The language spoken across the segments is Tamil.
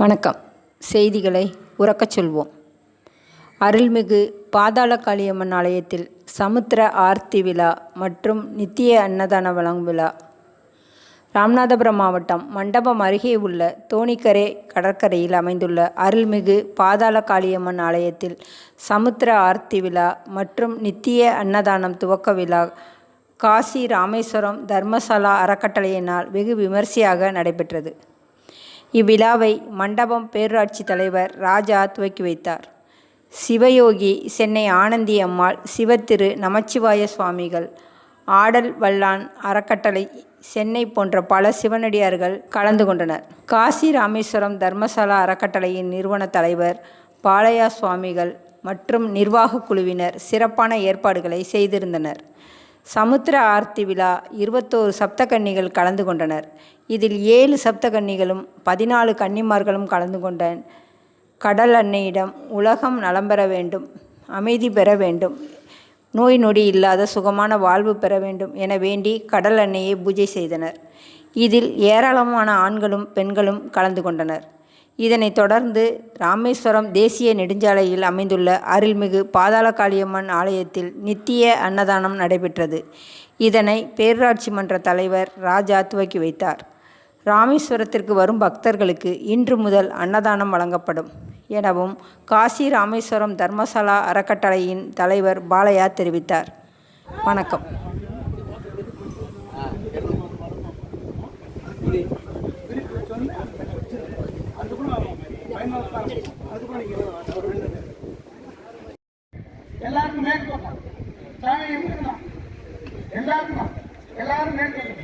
வணக்கம். செய்திகளை உறக்கச் சொல்வோம். அருள்மிகு பாதாள காளியம்மன் ஆலயத்தில் சமுத்திர ஆர்த்தி விழா மற்றும் நித்திய அன்னதான வழங்கும் விழா. ராமநாதபுரம் மாவட்டம் மண்டபம் அருகே உள்ள தோணிக்கரை கடற்கரையில் அமைந்துள்ள அருள்மிகு பாதாள காளியம்மன் ஆலயத்தில் சமுத்திர ஆர்த்தி விழா மற்றும் நித்திய அன்னதானம் துவக்க விழா காசி ராமேஸ்வரம் தர்மசாலா அறக்கட்டளையினால் வெகு விமர்சையாக நடைபெற்றது. இவ்விழாவை மண்டபம் பேரூராட்சி தலைவர் ராஜா துவக்கி வைத்தார். சிவயோகி சென்னை ஆனந்தி அம்மாள் சிவத்திரு நமச்சிவாய சுவாமிகள் ஆடல் வல்லான் அறக்கட்டளை சென்னை போன்ற பல சிவனடியார்கள் கலந்து கொண்டனர். காசி ராமேஸ்வரம் தர்மசாலா அறக்கட்டளையின் நிறுவன தலைவர் பாலையா சுவாமிகள் மற்றும் நிர்வாக குழுவினர் சிறப்பான ஏற்பாடுகளை செய்திருந்தனர். சமுத்திர ஆர்த்தி விழா இருபத்தோரு சப்தகன்னிகள் கலந்து கொண்டனர். இதில் ஏழு சப்தகன்னிகளும் பதினாலு கன்னிமார்களும் கலந்து கொண்ட கடல் அன்னையிடம் உலகம் நலம் பெற வேண்டும் அமைதி பெற வேண்டும் நோய் நொடி இல்லாத சுகமான வாழ்வு பெற வேண்டும் என வேண்டி கடல் அன்னையை பூஜை செய்தனர். இதில் ஏராளமான ஆண்களும் பெண்களும் கலந்து கொண்டனர். இதனைத் தொடர்ந்து ராமேஸ்வரம் தேசிய நெடுஞ்சாலையில் அமைந்துள்ள அருள்மிகு பாதாள காளியம்மன் ஆலயத்தில் நித்திய அன்னதானம் நடைபெற்றது. இதனை பேரூராட்சி மன்ற தலைவர் ராஜா துவக்கி வைத்தார். ராமேஸ்வரத்திற்கு வரும் பக்தர்களுக்கு இன்று முதல் அன்னதானம் வழங்கப்படும் எனவும் காசி ராமேஸ்வரம் தர்மசாலா அறக்கட்டளையின் தலைவர் பாலையா தெரிவித்தார். வணக்கம் எல்லாருக்கும் மேற்கொள்ள சாமி இவங்கதான். எல்லாருக்கும் தான். எல்லாரும் மேற்கொள்ள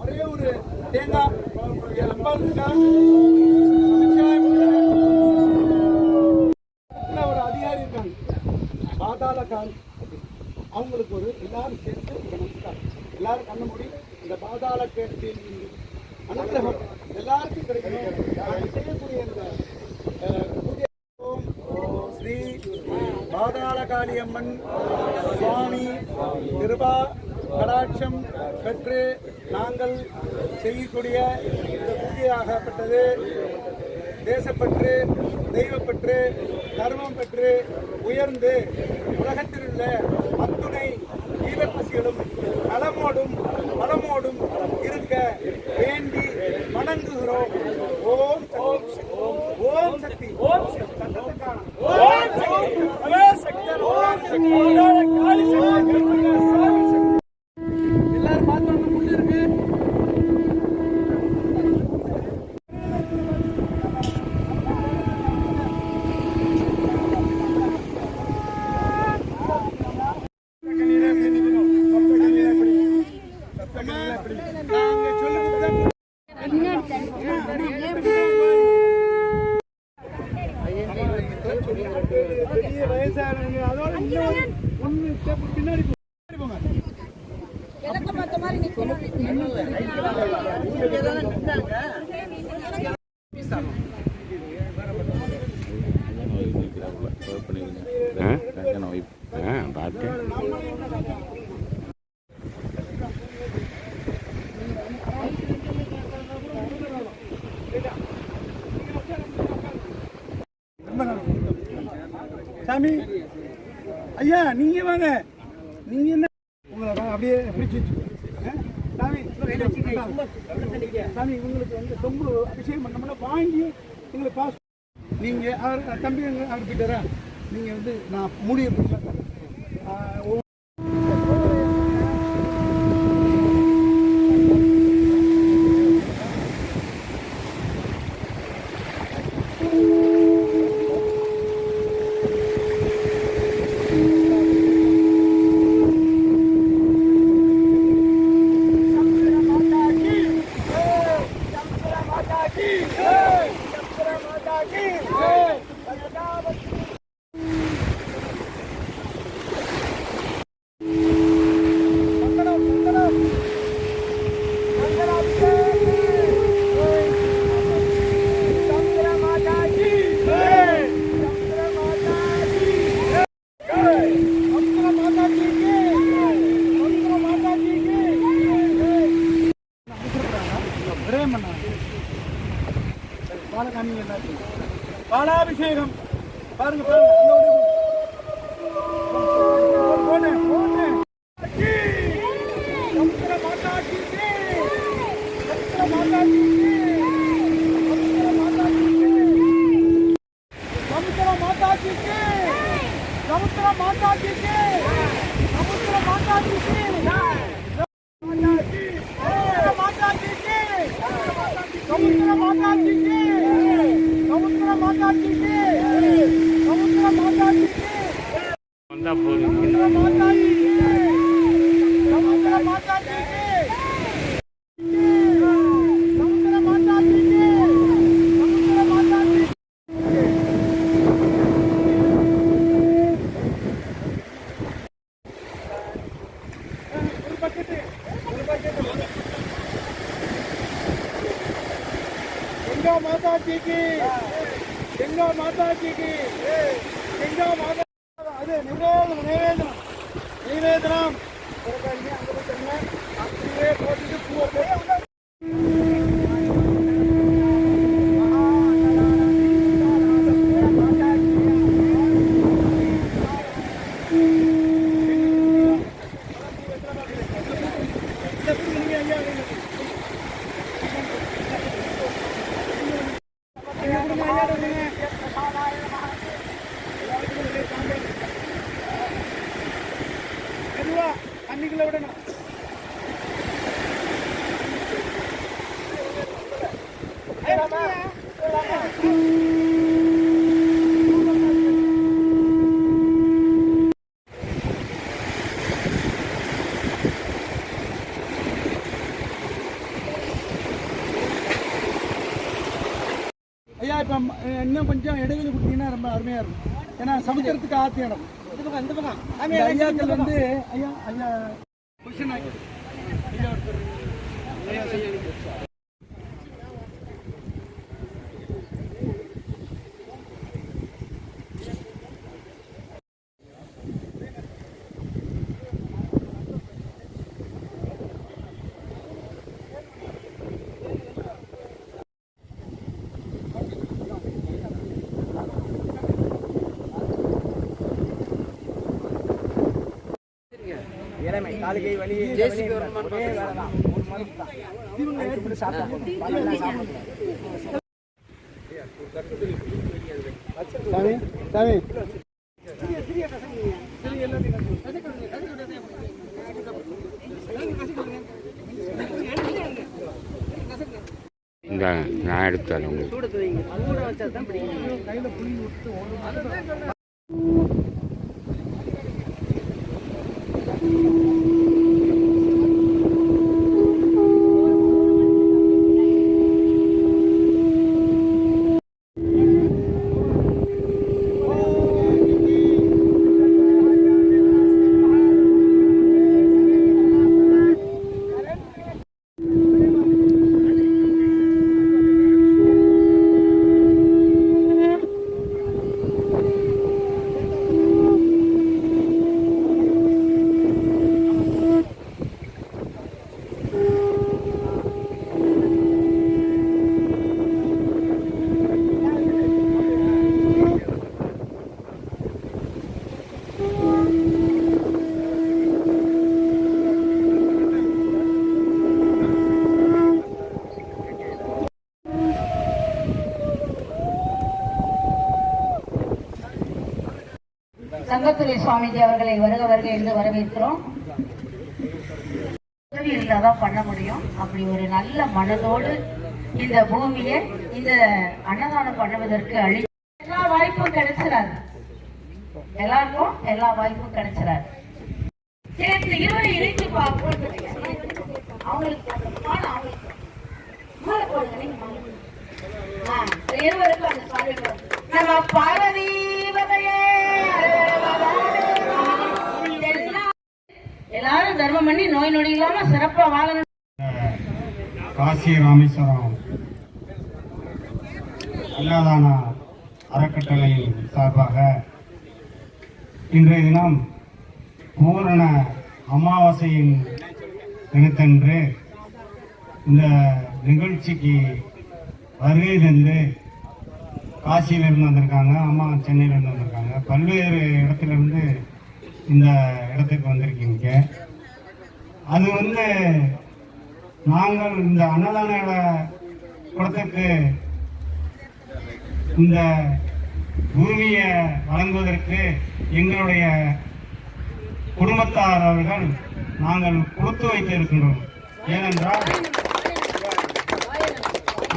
ஒரே ஒரு தேங்காய் இங்க அம்பாள் இருக்கா? நிச்சயம் இல்ல, ஒரு அதிகாரி இருக்காங்க பாதாள அவங்களுக்கு ஒரு எல்லாரும் சேர்த்து ஒரு நமஸ்காரம். எல்லாரும் கண்ண மூடி இந்த பாதாள கேட்டில் அனுகிரகம் எல்லாருக்கும் கிடைக்கணும். செய்யக்கூடிய இந்த அஹ், ஸ்ரீ பாதாள காளியம்மன் சுவாமி கிருபா கடாட்சம் பெற்று நாங்கள் செய்யக்கூடிய இந்த பூஜையாகப்பட்டது தேசப்பற்று தெய்வப்பற்று தர்மம் பெற்று உயர்ந்து உலகத்திலுள்ள அத்துணை ஈழப்பசிகளும் நலமோடும் வளமோடும் இருக்க வேண்டி வணங்குகிறோம். பார்த்து சாமி. ஐயா நீங்க வாங்க. நீங்க என்ன? உங்களை அப்படியே பிடிச்சி சாமி உங்களுக்கு வந்து சொம்பு அபிஷேகம் பண்ணோம்னா வாங்கி உங்களுக்கு பாஸ் நீங்கள் அவர் தம்பி அங்க அவர் போயிட்டாரா நீங்கள் வந்து நான் முடிய தண்ணி எல்லாத்தையும் பாலாபிஷேகம் பாருங்க மாதாஜிக்கு. சமுத்திர மாதாஜிக்கு. சிங்கா மாதாஜிக்கு. சிங்கா மாதாஜிக்கு. சிங்கா மாதா அது நிவேதனம் நிவேதனம். நிவேதனம். அப்படியே போட்டுட்டு பூவை போய் ஐயா இப்போ இன்னும் கொஞ்சம் இடைவெளி கொடுத்தீங்கன்னா ரொம்ப அருமையாக இருக்கும். ஏன்னா சமுத்திரத்துக்கு ஆத்தி இடம். ஐயாக்கள் வந்து ஐயா ஐயா வேதனை காலு கை வலி ஜேசி கவர்மெண்ட் ஒரே வேலை தான் ஒரு மணிக்கு தான் இப்படி சாப்பிட்டு சாமி இந்த நான் எடுத்தாலும் சுவாமிஜி அவர்களை வருக வருக என்று வரவேற்கிறோம். உதவி இருந்தாதான் பண்ண முடியும். அப்படி ஒரு நல்ல மனதோடு இந்த பூமியை இந்த அன்னதானம் பண்ணுவதற்கு அழி எல்லா வாய்ப்பும் கிடைச்சிடாது எல்லாருக்கும் எல்லா வாய்ப்பும் கிடைச்சிடாது சரி இந்த இருவரை இணைத்து பார்ப்போம். அவங்களுக்கு மாலை அவங்களுக்கு. இருவருக்கும் அந்த சுவாமி நம்ம பார்வதி எல்லாரும் தர்மம் பண்ணி நோய் நொடி இல்லாம சிறப்பா வாழணும். காசி ராமேஸ்வரம். அன்னதான அறக்கட்டளை சார்பாக இன்றைய தினம் பூரண அமாவாசையின் தினத்தன்று இந்த நிகழ்ச்சிக்கு வருகை தந்து காசியிலிருந்து வந்திருக்காங்க. அம்மா சென்னையிலேருந்து வந்திருக்காங்க. பல்வேறு இடத்துலேருந்து இந்த இடத்துக்கு வந்திருக்கீங்க. அது வந்து நாங்கள் இந்த அன்னதான குளத்துக்கு இந்த பூமியை வழங்குவதற்கு எங்களுடைய குடும்பத்தார் அவர்கள் நாங்கள் கொடுத்து வைத்திருக்கின்றோம். ஏனென்றால்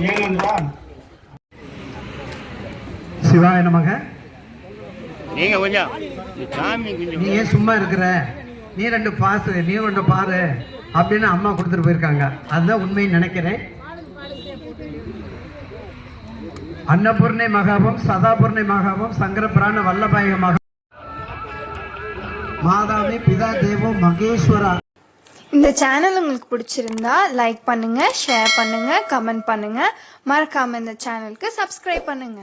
ஏனென்றால் சிவாய நமக. நீங்க கொஞ்சம் சாமி கொஞ்சம். நீ ஏன் சும்மா இருக்கிற? நீ ரெண்டு பாசு நீ ரெண்டு பாரு அப்படின்னு அம்மா கொடுத்துட்டு போயிருக்காங்க. அதுதான் உண்மைன்னு நினைக்கிறேன். அன்னபூர்ணை மகாபம் சதாபூர்ணை மகாபம் சங்கர பிராண வல்லபாய மகா மாதாமே பிதா தேவோ மகேஸ்வரா. இந்த சேனல் உங்களுக்கு பிடிச்சிருந்தா லைக் பண்ணுங்க ஷேர் பண்ணுங்க கமெண்ட் பண்ணுங்க. மறக்காம இந்த சேனலுக்கு சப்ஸ்கிரைப் பண்ணுங்க.